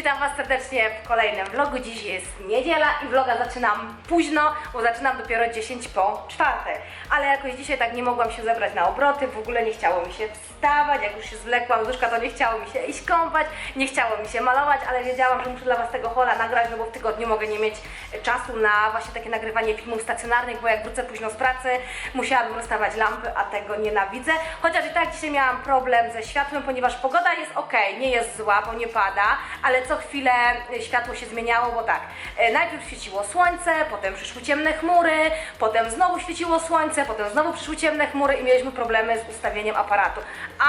witam Was serdecznie w kolejnym vlogu. Dziś jest niedziela i vloga zaczynam późno, bo zaczynam dopiero 10 po czwartej. Ale jakoś dzisiaj tak nie mogłam się zebrać na obroty, w ogóle nie chciało mi się wstawać, jak już się zwlekłam łóżka, to nie chciało mi się iść kąpać, nie chciało mi się malować, ale wiedziałam, że muszę dla Was tego hola nagrać, no bo w tygodniu mogę nie mieć czasu na właśnie takie nagrywanie filmów stacjonarnych, bo jak wrócę późno z pracy, musiałabym rozstawać lampy, a tego nienawidzę. Chociaż i tak dzisiaj miałam problem ze światłem, ponieważ pogoda jest ok, nie jest zła, bo nie pada, ale co chwilę y, światło się zmieniało, bo tak, e, najpierw świeciło słońce, potem przyszły ciemne chmury, potem znowu świeciło słońce, potem znowu przyszły ciemne chmury i mieliśmy problemy z ustawieniem aparatu.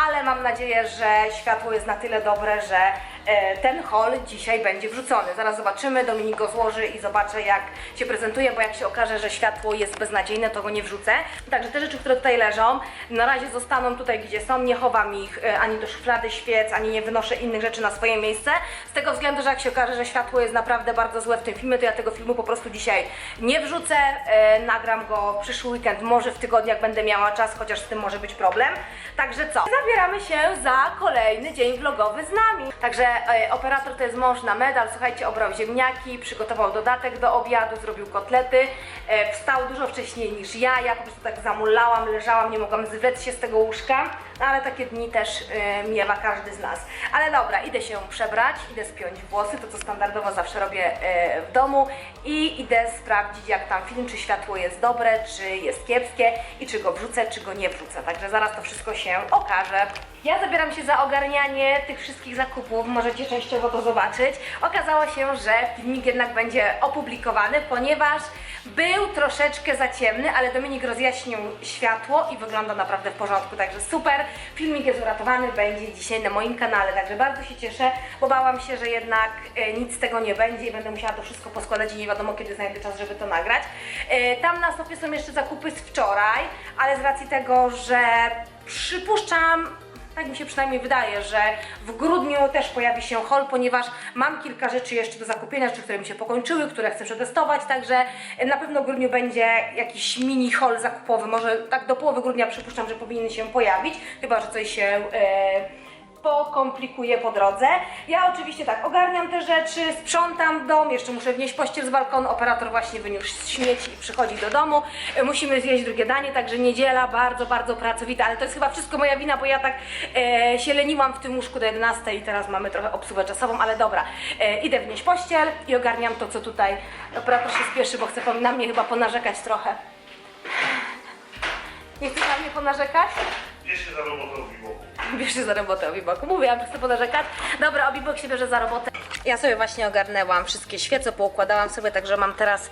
Ale mam nadzieję, że światło jest na tyle dobre, że e, ten haul dzisiaj będzie wrzucony. Zaraz zobaczymy, Dominik go złoży i zobaczę jak się prezentuje, bo jak się okaże, że światło jest beznadziejne, to go nie wrzucę. Także te rzeczy, które tutaj leżą, na razie zostaną tutaj, gdzie są, nie chowam ich e, ani do szuflady świec, ani nie wynoszę innych rzeczy na swoje miejsce, z tego względu, że jak się okaże, że światło jest naprawdę bardzo złe w tym filmie, to ja tego filmu po prostu dzisiaj nie wrzucę, e, nagram go przyszły weekend, może w tygodniu, jak będę miała czas, chociaż z tym może być problem. Także co? Zabieramy się za kolejny dzień vlogowy z nami. Także e, operator to jest mąż na medal, słuchajcie, obrał ziemniaki, przygotował dodatek do obiadu, zrobił kotlety, e, wstał dużo wcześniej niż ja, ja po prostu tak zamulałam, leżałam, nie mogłam zwlec się z tego łóżka, no, ale takie dni też miewa każdy z nas. Ale dobra, idę się przebrać, idę spiąć włosy, to co standardowo zawsze robię e, w domu i idę sprawdzić jak tam film, czy światło jest dobre, czy jest kiepskie i czy go wrzucę, czy go nie wrzucę. Także zaraz to wszystko się okaże. Ja zabieram się za ogarnianie tych wszystkich zakupów, możecie częściowo to zobaczyć. Okazało się, że filmik jednak będzie opublikowany, ponieważ był troszeczkę za ciemny, ale Dominik rozjaśnił światło i wygląda naprawdę w porządku, także super. Filmik jest uratowany, będzie dzisiaj na moim kanale, także bardzo się cieszę, bo bałam się, że jednak e, nic z tego nie będzie i będę musiała to wszystko poskładać i nie wiadomo kiedy znajdę czas, żeby to nagrać. E, tam na stopie są jeszcze zakupy z wczoraj, ale z racji tego, że przypuszczam, tak mi się przynajmniej wydaje, że w grudniu też pojawi się haul, ponieważ mam kilka rzeczy jeszcze do zakupienia, rzeczy, które mi się pokończyły, które chcę przetestować, także na pewno w grudniu będzie jakiś mini haul zakupowy, może tak do połowy grudnia przypuszczam, że powinien się pojawić, chyba, że coś się... E, pokomplikuje po drodze. Ja oczywiście tak, ogarniam te rzeczy, sprzątam dom, jeszcze muszę wnieść pościel z balkonu, operator właśnie wyniósł śmieci i przychodzi do domu. E, Musimy zjeść drugie danie, także niedziela bardzo, bardzo pracowita, ale to jest chyba wszystko moja wina, bo ja tak e, się leniłam w tym łóżku do 11 i teraz mamy trochę obsługę czasową, ale dobra, e, idę wnieść pościel i ogarniam to, co tutaj operator się spieszy, bo chce na mnie chyba ponarzekać trochę. Nie chcesz na mnie ponarzekać? Bierz się za boku. Bierz się za robotę Obiboku. Mówiłam, że chcę ponarzekać. Dobra, Obibok się bierze za robotę. Ja sobie właśnie ogarnęłam wszystkie świece, poukładałam sobie, także mam teraz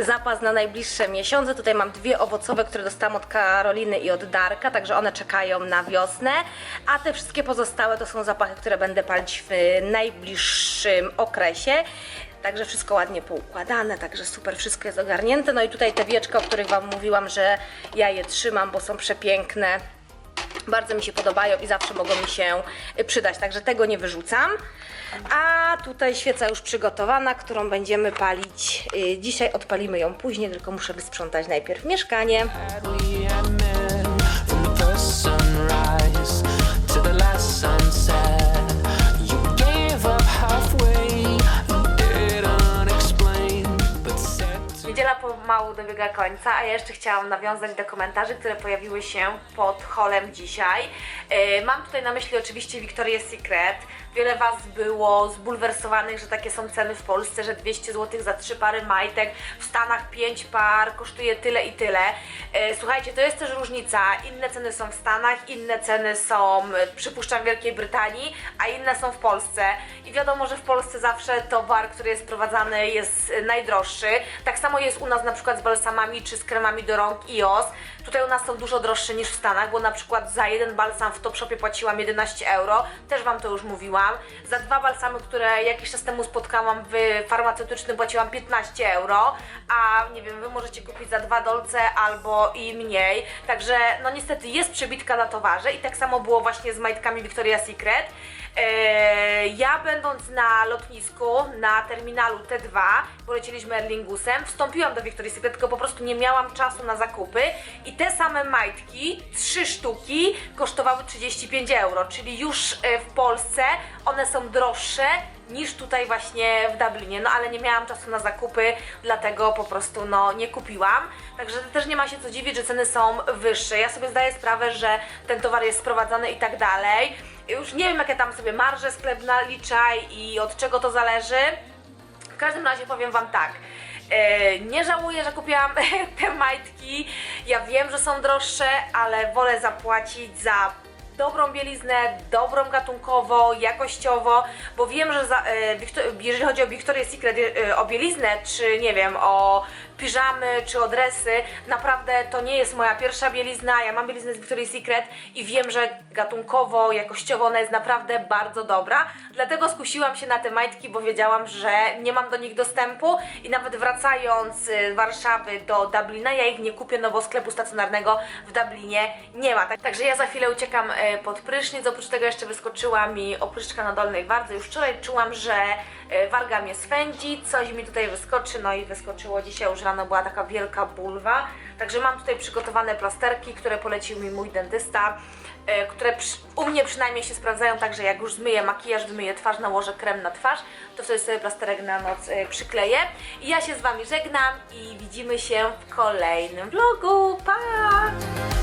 zapas na najbliższe miesiące. Tutaj mam dwie owocowe, które dostałam od Karoliny i od Darka, także one czekają na wiosnę. A te wszystkie pozostałe to są zapachy, które będę palić w najbliższym okresie. Także wszystko ładnie poukładane, także super, wszystko jest ogarnięte. No i tutaj te wieczka, o których Wam mówiłam, że ja je trzymam, bo są przepiękne. Bardzo mi się podobają i zawsze mogą mi się y, przydać, także tego nie wyrzucam. A tutaj świeca już przygotowana, którą będziemy palić y, dzisiaj. Odpalimy ją później, tylko muszę wysprzątać najpierw mieszkanie. Niedziela pomału dobiega końca, a ja jeszcze chciałam nawiązać do komentarzy, które pojawiły się pod holem dzisiaj. Yy, mam tutaj na myśli oczywiście Victoria's Secret. Wiele Was było zbulwersowanych, że takie są ceny w Polsce, że 200 zł za 3 pary majtek, w Stanach 5 par kosztuje tyle i tyle. Yy, słuchajcie, to jest też różnica. Inne ceny są w Stanach, inne ceny są, yy, przypuszczam, w Wielkiej Brytanii, a inne są w Polsce. I wiadomo, że w Polsce zawsze towar, który jest sprowadzany jest y, najdroższy. Tak samo jest u nas na przykład z balsamami czy z kremami do rąk IOS. Tutaj u nas są dużo droższe niż w Stanach, bo na przykład za jeden balsam w Topshopie płaciłam 11 euro. Też Wam to już mówiłam. Za dwa balsamy, które jakiś czas temu spotkałam w farmaceutycznym płaciłam 15 euro, a nie wiem, Wy możecie kupić za dwa dolce albo i mniej. Także no niestety jest przebitka na towarze i tak samo było właśnie z majtkami Victoria's Secret. Eee, ja będąc na lotnisku, na terminalu T2, bo lecieliśmy Erlingusem, wstąpiłam do Victoria's Secret, tylko po prostu nie miałam czasu na zakupy i te same majtki, trzy sztuki, kosztowały 35 euro, czyli już e, w Polsce one są droższe niż tutaj właśnie w Dublinie. No ale nie miałam czasu na zakupy, dlatego po prostu no nie kupiłam. Także też nie ma się co dziwić, że ceny są wyższe. Ja sobie zdaję sprawę, że ten towar jest sprowadzany i tak dalej. Już nie wiem, jakie tam sobie marże sklep nalicza i od czego to zależy. W każdym razie powiem Wam tak. e, Nie żałuję, że kupiłam te majtki. Ja wiem, że są droższe, ale wolę zapłacić za dobrą bieliznę, dobrą gatunkowo, jakościowo, bo wiem, że za, e, jeżeli chodzi o Victoria's Secret, e, o bieliznę, czy nie wiem, o piżamy, czy o dresy, naprawdę to nie jest moja pierwsza bielizna, ja mam bieliznę z Victoria's Secret i wiem, że gatunkowo, jakościowo ona jest naprawdę bardzo dobra, dlatego skusiłam się na te majtki, bo wiedziałam, że nie mam do nich dostępu. I nawet wracając z Warszawy do Dublina, ja ich nie kupię, no bo sklepu stacjonarnego w Dublinie nie ma. Tak- Także ja za chwilę uciekam e, pod prysznic, oprócz tego jeszcze wyskoczyła mi opryszczka na dolnej wardze, już wczoraj czułam, że e, warga mnie swędzi, coś mi tutaj wyskoczy, no i wyskoczyło dzisiaj już rano, była taka wielka bulwa, także mam tutaj przygotowane plasterki, które polecił mi mój dentysta, e, które u mnie przynajmniej się sprawdzają, także jak już zmyję makijaż, wymyję twarz, nałożę krem na twarz, to wtedy sobie plasterek na noc e, przykleję. I ja się z Wami żegnam i widzimy się w kolejnym vlogu. Pa!